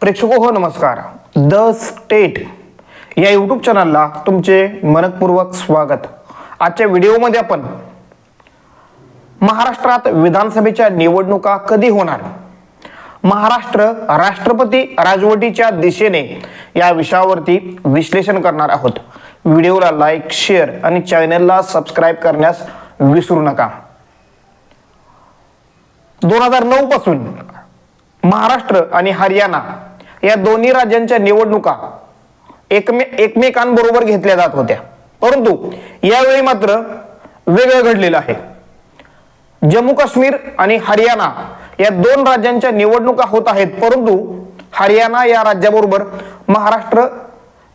प्रेक्षको हो नमस्कार. The state या यूट्यूब चॅनलला तुमचे मनपूर्वक स्वागत. आजच्या व्हिडिओमध्ये आपण महाराष्ट्रात विधानसभेच्या निवडणुका कधी होणार? महाराष्ट्र राष्ट्रपती राजवटीच्या दिशेने या विषयावरती विश्लेषण करणार आहोत. व्हिडिओला लाईक शेअर आणि चॅनलला सबस्क्राईब करण्यास विसरू नका. दोन हजार नऊ पासून महाराष्ट्र आणि हरियाणा या दोन्ही राज्यांच्या निवडणुका एकमे एकमेकांबरोबर घेतल्या जात होत्या. परंतु यावेळी मात्र वेगळं घडलेलं आहे. जम्मू काश्मीर आणि हरियाणा या दोन राज्यांच्या निवडणुका होत आहेत परंतु हरियाणा या राज्याबरोबर महाराष्ट्र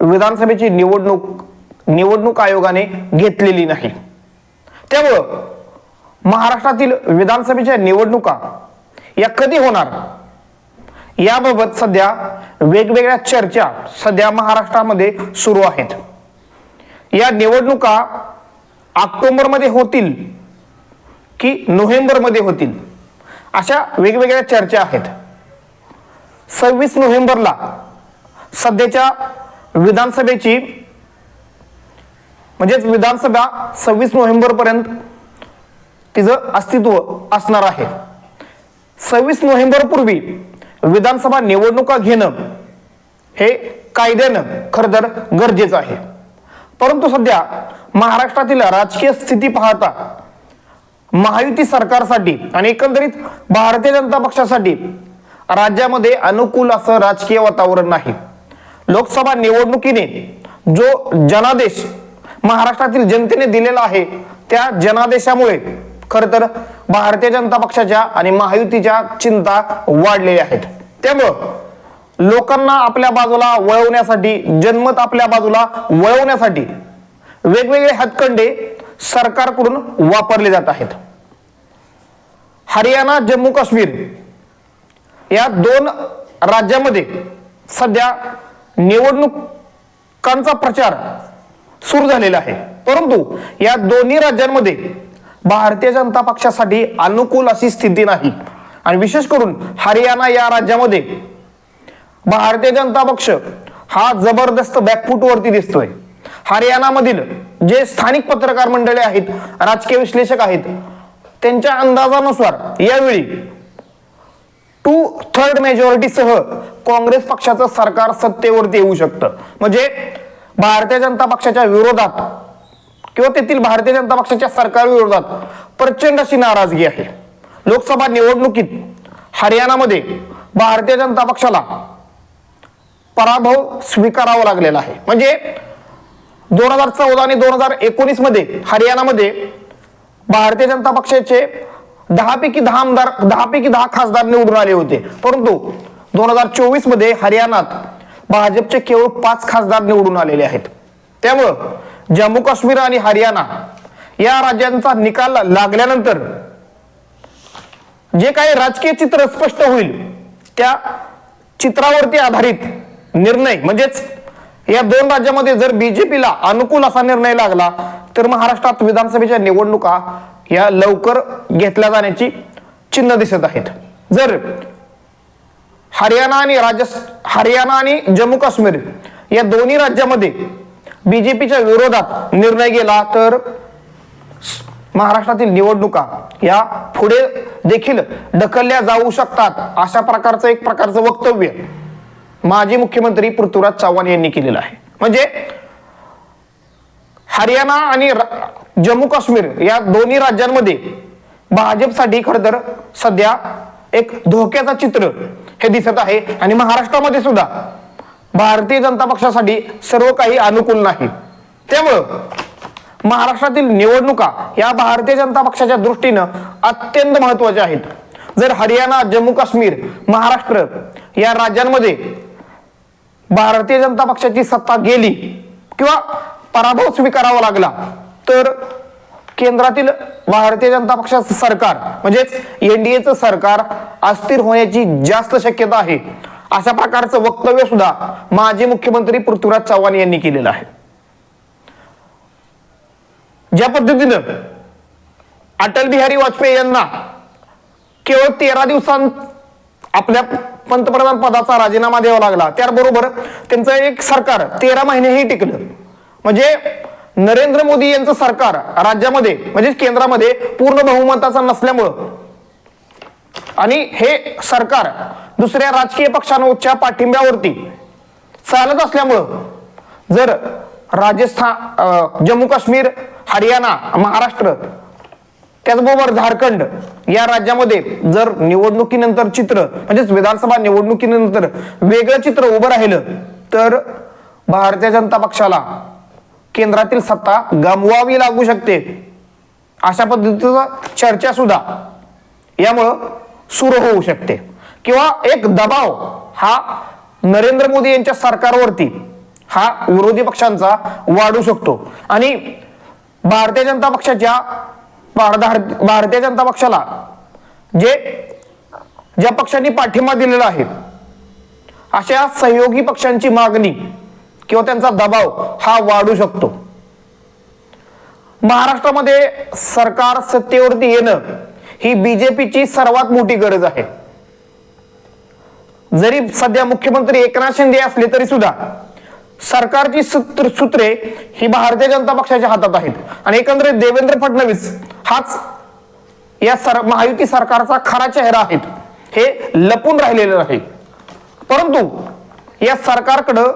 विधानसभेची निवडणूक निवडणूक आयोगाने घेतलेली नाही. त्यामुळं महाराष्ट्रातील विधानसभेच्या निवडणुका या कधी होणार? याबाबत सध्या वेगवेगळ्या चर्चा सध्या महाराष्ट्रामध्ये सुरू आहेत. या निवडणुका ऑक्टोबरमध्ये होतील की नोव्हेंबरमध्ये होतील? अशा वेगवेगळ्या चर्चा आहेत. सव्वीस नोव्हेंबरला सध्याच्या विधानसभेची म्हणजेच विधानसभा सव्वीस नोव्हेंबरपर्यंत तिचं अस्तित्व असणार आहे. सव्वीस नोव्हेंबर पूर्वी विधानसभा निवडणुका घेणं हे कायद्यानं खरं तर गरजेचं आहे. परंतु सध्या महाराष्ट्रातील राजकीय स्थिती पाहता महायुती सरकारसाठी आणि एकंदरीत भारतीय जनता पक्षासाठी राज्यामध्ये अनुकूल असं राजकीय वातावरण नाही. लोकसभा निवडणुकीने जो जनादेश महाराष्ट्रातील जनतेने दिलेला आहे त्या जनादेशामुळे खर तर भारतीय जनता पक्षाच्या आणि महायुतीच्या चिंता वाढलेल्या आहेत. त्यामुळं लोकांना आपल्या बाजूला वळवण्यासाठी जनमत आपल्या बाजूला वळवण्यासाठी वेगवेगळे हातखंडे सरकारकडून वापरले जात आहेत. हरियाणा जम्मू काश्मीर या दोन राज्यामध्ये सध्या निवडणुकांचा प्रचार सुरू झालेला आहे. परंतु या दोन्ही राज्यांमध्ये भारतीय जनता पक्षासाठी अनुकूल अशी स्थिती नाही. आणि विशेष करून हरियाणा या राज्यामध्ये भारतीय जनता पक्ष हा जबरदस्त बॅकफूटवरती दिसतोय. हरियाणामधील जे स्थानिक पत्रकार मंडळे आहेत राजकीय विश्लेषक आहेत त्यांच्या अंदाजानुसार यावेळी टू थर्ड मेजॉरिटीसह काँग्रेस पक्षाचं सरकार सत्तेवरती येऊ शकतं. म्हणजे भारतीय जनता पक्षाच्या विरोधात किंवा तेथील भारतीय जनता पक्षाच्या सरकार विरोधात प्रचंड अशी नाराजगी आहे. लोकसभा निवडणुकीत हरियाणामध्ये भारतीय जनता पक्षाला पराभव स्वीकारावा लागलेला आहे. म्हणजे दोन हजार चौदा आणि दोन हजार एकोणीसमध्ये हरियाणामध्ये भारतीय जनता पक्षाचे दहा पैकी दहा आमदार दहा पैकी दहा खासदार निवडून आले होते. परंतु दोन हजार चोवीसमध्ये हरियाणात भाजपचे केवळ पाच खासदार निवडून आलेले आहेत. त्यामुळं जम्मू काश्मीर आणि हरियाणा या राज्यांचा निकाल लागल्यानंतर जे काही राजकीय चित्र स्पष्ट होईल त्या चित्रावरती आधारित निर्णय म्हणजेच या दोन राज्यामध्ये जर बीजेपीला अनुकूल असा निर्णय लागला तर महाराष्ट्रात विधानसभेच्या निवडणुका या लवकर घेतल्या जाण्याची चिन्ह दिसत आहेत. जर हरियाणा आणि राजस् हरियाणा आणि जम्मू काश्मीर या दोन्ही राज्यामध्ये बीजेपीच्या विरोधात निर्णय गेला तर महाराष्ट्रातील निवडणुका या पुढे देखील ढकलल्या जाऊ शकतात. अशा प्रकारचं एक प्रकारचं वक्तव्य माजी मुख्यमंत्री पृथ्वीराज चव्हाण यांनी केलेलं आहे. म्हणजे हरियाणा आणि जम्मू काश्मीर या दोन्ही राज्यांमध्ये भाजपसाठी खरं तर सध्या एक धोक्याचा चित्र हे दिसत आहे. आणि महाराष्ट्रामध्ये सुद्धा भारतीय जनता पक्षासाठी सर्व काही अनुकूल नाही. त्यामुळं महाराष्ट्रातील निवडणुका या भारतीय जनता पक्षाच्या दृष्टीनं अत्यंत महत्त्वाच्या आहेत. जर हरियाणा जम्मू काश्मीर महाराष्ट्र या राज्यांमध्ये भारतीय जनता पक्षाची सत्ता गेली किंवा पराभव स्वीकारावा लागला तर केंद्रातील भारतीय जनता पक्षाचं सरकार म्हणजेच एनडीएचं सरकार अस्थिर होण्याची जास्त शक्यता आहे. अशा प्रकारचं वक्तव्य सुद्धा माजी मुख्यमंत्री पृथ्वीराज चव्हाण यांनी केलेलं आहे. ज्या पद्धतीनं अटल बिहारी वाजपेयी यांना केवळ तेरा दिवसांत आपल्या पंतप्रधान पदाचा राजीनामा द्यावा लागला त्याबरोबर त्यांचं एक सरकार तेरा महिनेही टिकलं. म्हणजे नरेंद्र मोदी यांचं सरकार राज्यामध्ये म्हणजे केंद्रामध्ये पूर्ण बहुमताचं नसल्यामुळं आणि हे सरकार दुसऱ्या राजकीय पक्षांच्या पाठिंब्यावरती चालत असल्यामुळं जर राजस्थान जम्मू काश्मीर हरियाणा महाराष्ट्र त्याचबरोबर झारखंड या राज्यामध्ये जर निवडणुकीनंतर चित्र म्हणजेच विधानसभा निवडणुकीनंतर वेगळं चित्र उभं राहिलं तर भारतीय जनता पक्षाला केंद्रातील सत्ता गमवावी लागू शकते. अशा पद्धतीचं चर्चा सुद्धा. यामुळं सुरू होऊ शकते. किंवा एक दबाव हा नरेंद्र मोदी यांच्या सरकारवरती हा विरोधी पक्षांचा वाढू शकतो. आणि भारतीय जनता पक्षाच्या भारतीय जनता पक्षाला जे ज्या पक्षांनी पाठिंबा दिलेला आहे अशा सहयोगी पक्षांची मागणी किंवा त्यांचा दबाव हा वाढू शकतो. महाराष्ट्रामध्ये सरकार सत्तेवरती येणं ही बीजेपीची सर्वात मोठी गरज आहे. जरी सध्या मुख्यमंत्री एकनाथ शिंदे असले तरी सुद्धा सरकारची सूत्र सूत्रे ही भारतीय जनता पक्षाच्या हातात आहेत. आणि एकंदरीत देवेंद्र फडणवीस हाच या सर महायुती सरकारचा खरा चेहरा आहेत. हे लपून राहिलेलं आहे. परंतु या सरकारकडं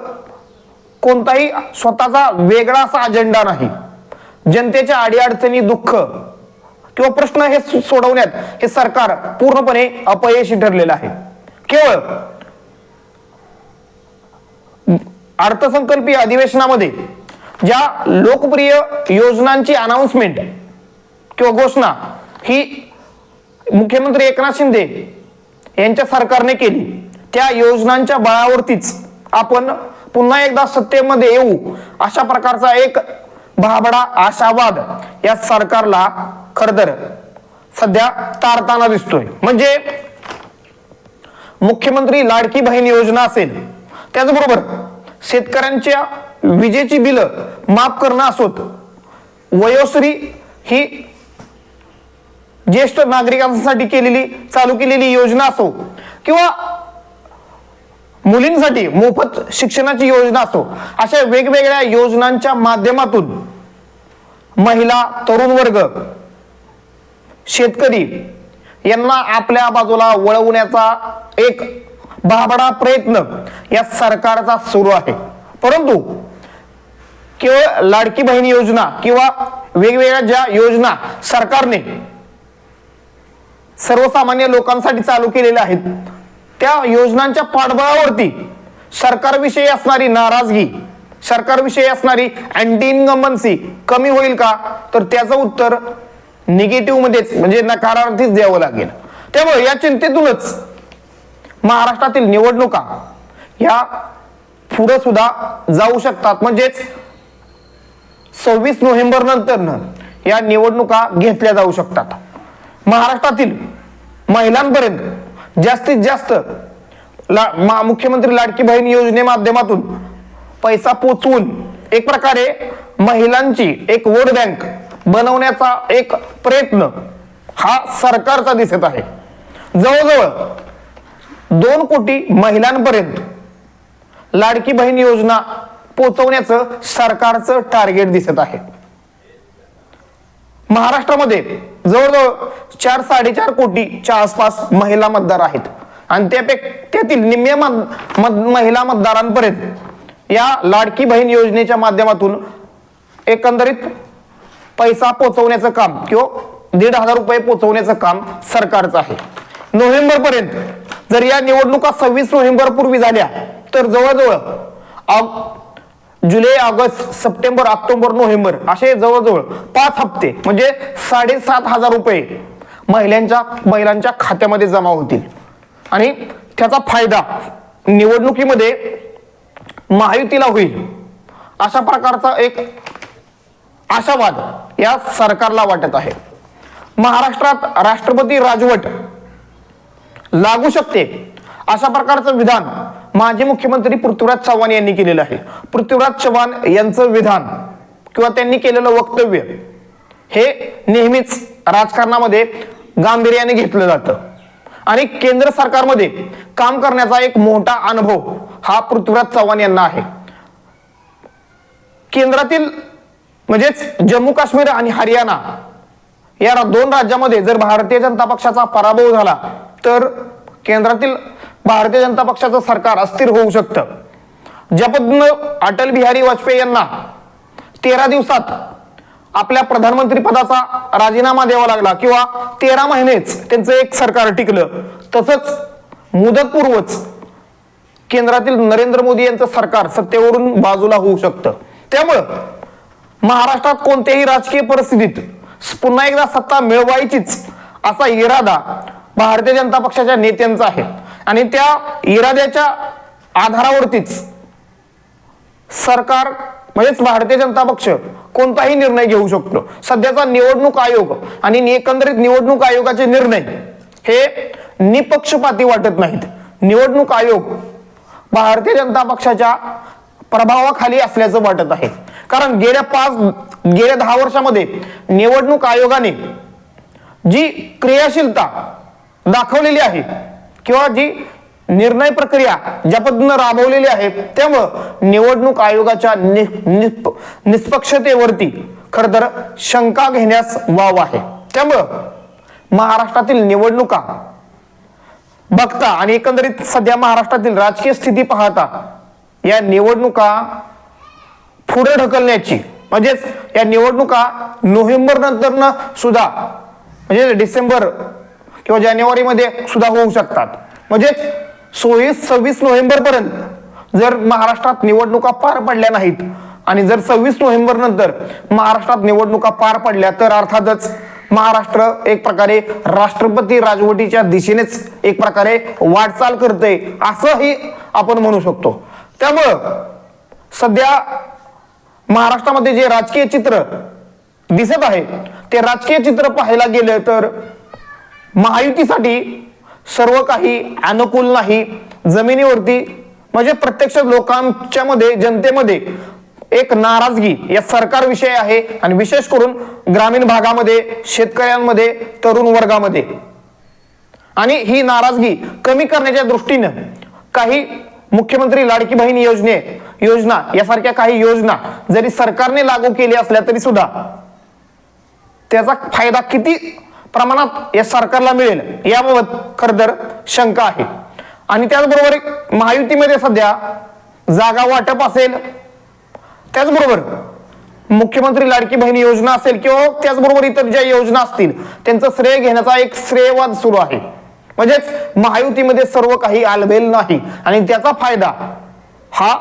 कोणताही स्वतःचा वेगळा असा अजेंडा नाही. जनतेच्या अडीअडचणी दुःख किंवा प्रश्न हे सोडवण्यात हे सरकार पूर्णपणे अपयशी ठरलेलं आहे. केवळ अर्थसंकल्पीय अधिवेशनामध्ये ज्या लोकप्रिय योजनांची अनाउन्समेंट किंवा घोषणा ही मुख्यमंत्री एकनाथ शिंदे यांच्या सरकारने केली त्या योजनांच्या बळावरतीच आपण पुन्हा एकदा सत्तेमध्ये येऊ अशा प्रकारचा एक भाबडा आशावाद या सरकारला खर तर सध्या तारताना दिसतोय. म्हणजे मुख्यमंत्री लाडकी बहीण योजना असेल त्याचबरोबर शेतकऱ्यांच्या विजेची बिलं माफ करणं असोत वयोश्री ही ज्येष्ठ नागरिकांसाठी केलेली चालू केलेली योजना असो किंवा मुलींसाठी मोफत शिक्षणाची योजना असो अशा वेगवेगळ्या योजनांच्या माध्यमातून महिला तरुण वर्ग शेतकरी यांना आपल्या बाजूला वळवण्याचा एक भाबडा प्रयत्न या सरकारचा सुरू आहे. परंतु केवळ लाडकी बहीण योजना किंवा वेगवेगळ्या ज्या योजना सरकारने सर्वसामान्य लोकांसाठी चालू केलेल्या आहेत त्या योजनांच्या पाठबळावरती सरकारविषयी असणारी नाराजगी सरकारविषयी असणारी अँटी इन्कम्बन्सी कमी होईल का? तर त्याचं उत्तर निगेटिव्ह मध्येच म्हणजे नकारार्थीच द्यावं लागेल. त्यामुळे या चिंतेतूनच महाराष्ट्रातील निवडणुका या पुढे सुद्धा जाऊ शकतात. म्हणजेच सव्वीस नोव्हेंबर नंतर या निवडणुका घेतल्या जाऊ शकतात. महाराष्ट्रातील महिलांपर्यंत जास्तीत जास्त ला मुख्यमंत्री लाडकी बहीण योजने माध्यमातून पैसा पोचवून एक प्रकारे महिलांची एक वोट बँक बनवण्याचा एक प्रयत्न हा सरकारचा दिसत आहे. जवळजवळ दोन कोटी महिलांपर्यंत लाडकी बहीण योजना पोचवण्याचं सरकारचं टार्गेट दिसत आहे. महाराष्ट्रामध्ये जवळजवळ चार साडेचार कोटीच्या आसपास महिला मतदार आहेत. आणि त्यापैकी त्यातील निम्म्या मत मत- महिला मतदारांपर्यंत या लाडकी बहीण योजनेच्या माध्यमातून एकंदरीत पैसा पोचवण्याचं काम किंवा दीड हजार रुपये पोचवण्याचं काम सरकारचं आहे. नोव्हेंबर पर्यंत जर या निवडणुका सव्वीस नोव्हेंबर पूर्वी झाल्या तर जवळजवळ July August September October November असे जवळजवळ पाच हप्ते म्हणजे साडेसात हजार रुपये महिलांच्या महिलांच्या खात्यामध्ये जमा होतील. आणि त्याचा फायदा निवडणुकीमध्ये महायुतीला होईल. अशा प्रकारचा एक आशावाद या सरकारला वाटत आहे. महाराष्ट्रात राष्ट्रपती राजवट लागू शकते अशा प्रकारचं विधान माजी मुख्यमंत्री पृथ्वीराज चव्हाण यांनी केलेलं आहे. पृथ्वीराज चव्हाण यांचं विधान किंवा त्यांनी केलेलं वक्तव्य हे नेहमीच राजकारणामध्ये गांभीर्याने घेतलं जातं. आणि केंद्र सरकारमध्ये काम करण्याचा एक मोठा अनुभव हा पृथ्वीराज चव्हाण यांना आहे. केंद्रातील म्हणजेच जम्मू काश्मीर आणि हरियाणा या दोन राज्यामध्ये जर भारतीय जनता पक्षाचा पराभव झाला तर केंद्रातील भारतीय जनता पक्षाचं सरकार अस्थिर होऊ शकतं. ज्या पद्धतीनं अटल बिहारी वाजपेयी यांना तेरा दिवसात आपल्या प्रधानमंत्री पदाचा राजीनामा द्यावा लागला किंवा तेरा महिनेच त्यांचं एक सरकार टिकलं. तसंच मुदतपूर्वच केंद्रातील नरेंद्र मोदी यांचं सरकार सत्तेवरून बाजूला होऊ शकतं. त्यामुळं महाराष्ट्रात कोणत्याही राजकीय परिस्थितीत पुन्हा एकदा सत्ता मिळवायचीच असा इरादा भारतीय जनता पक्षाच्या नेत्यांचा आहे. आणि त्या इराद्याच्या आधारावरतीच सरकार म्हणजेच भारतीय जनता पक्ष कोणताही निर्णय घेऊ शकतो. सध्याचा निवडणूक आयोग आणि एकंदरीत निवडणूक आयोगाचे निर्णय हे निपक्षपाती वाटत नाहीत. निवडणूक आयोग भारतीय जनता पक्षाच्या प्रभावाखाली असल्याचं वाटत आहे. कारण गेल्या पाच गेल्या दहा वर्षामध्ये निवडणूक आयोगाने जी क्रियाशीलता दाखवलेली आहे किंवा जी निर्णय प्रक्रिया ज्या पद्धतीनं राबवलेली आहे त्यामुळं निवडणूक आयोगाच्या नि- निष्पक्षतेवरती खर तर शंका घेण्यास वाव आहे. त्यामुळं महाराष्ट्रातील निवडणुका बघता आणि एकंदरीत सध्या महाराष्ट्रातील राजकीय स्थिती पाहता या निवडणुका पुढे ढकलण्याची. म्हणजेच या निवडणुका नोव्हेंबर नंतर सुद्धा म्हणजे डिसेंबर किंवा जानेवारीमध्ये सुद्धा होऊ शकतात. म्हणजेच सोळीस सव्वीस नोव्हेंबर पर्यंत जर महाराष्ट्रात निवडणुका पार पडल्या नाहीत आणि जर सव्वीस नोव्हेंबर नंतर महाराष्ट्रात निवडणुका पार पडल्या तर अर्थातच महाराष्ट्र एक प्रकारे राष्ट्रपती राजवटीच्या दिशेनेच एक प्रकारे वाटचाल करते असंही आपण म्हणू शकतो. त्यामुळं सध्या महाराष्ट्रामध्ये जे राजकीय चित्र दिसत आहे ते राजकीय चित्र पाहायला गेलं तर महायुतीसाठी सर्व काही अनुकूल नाही. जमिनीवरती म्हणजे प्रत्यक्ष लोकांच्या मध्ये जनतेमध्ये एक नाराजगी या सरकारविषयी आहे आणि विशेष करून ग्रामीण भागामध्ये शेतकऱ्यांमध्ये तरुण वर्गामध्ये. आणि ही नाराजगी कमी करण्याच्या दृष्टीनं काही मुख्यमंत्री लाडकी बहीण योजने योजना यासारख्या काही योजना जरी सरकारने लागू केल्या असल्या तरी सुद्धा त्याचा फायदा किती प्रमाणात या सरकारला मिळेल याबाबत खर तर शंका आहे. आणि त्याचबरोबर महायुतीमध्ये सध्या जागा वाटप असेल त्याचबरोबर मुख्यमंत्री लाडकी बहीण योजना असेल किंवा त्याचबरोबर इतर ज्या योजना असतील त्यांचं श्रेय घेण्याचा एक श्रेयवाद सुरू आहे. म्हणजेच महायुतीमध्ये सर्व काही आलबेल नाही. आणि त्याचा फायदा हा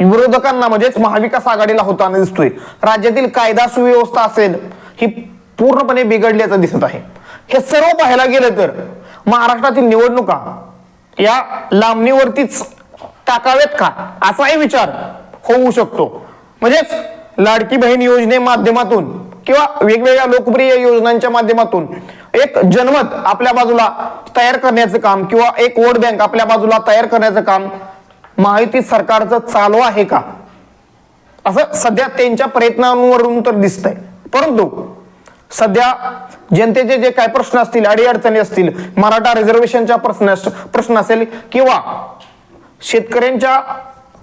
विरोधकांना म्हणजेच महाविकास आघाडीला होताना दिसतोय. राज्यातील कायदा सुव्यवस्था असेल ही पूर्णपणे बिघडल्याचं दिसत आहे. हे सर्व पाहायला गेलं तर महाराष्ट्रातील निवडणुका या लांबणीवरतीच टाकावेत का? असाही विचार होऊ शकतो. म्हणजेच लाडकी बहीण योजने माध्यमातून किंवा वेगवेगळ्या लोकप्रिय योजनांच्या माध्यमातून एक जनमत आपल्या बाजूला तयार करण्याचं काम किंवा एक वोट बँक आपल्या बाजूला तयार करण्याचं काम महायुती सरकारचं चालू आहे का? असं सध्या त्यांच्या प्रयत्नांवरून तर दिसतंय. परंतु सध्या जनतेचे जे काय प्रश्न असतील अडीअडचणी असतील मराठा रिझर्वेशनच्या प्रश्न प्रश्न असेल किंवा शेतकऱ्यांच्या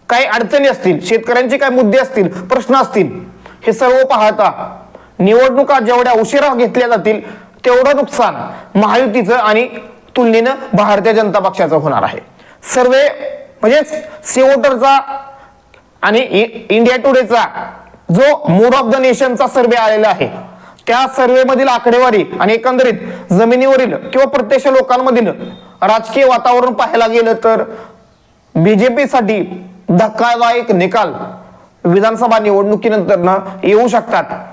काही अडचणी असतील शेतकऱ्यांचे काय मुद्दे असतील प्रश्न असतील हे सर्व पाहता निवडणुका जेवढ्या उशिरा घेतल्या जातील तेवढं नुकसान महायुतीचं आणि तुलनेनं भारतीय जनता पक्षाचं होणार आहे. सर्वे म्हणजेच सेवोटरचा आणि इंडिया टुडेचा जो मूड ऑफ द नेशनचा सर्वे आलेला आहे त्या सर्वेमधील आकडेवारी आणि एकंदरीत जमिनीवरील किंवा प्रत्यक्ष लोकांमधील राजकीय वातावरण पाहायला गेलं तर बीजेपीसाठी धक्कादायक निकाल विधानसभा निवडणुकीनंतर येऊ शकतात.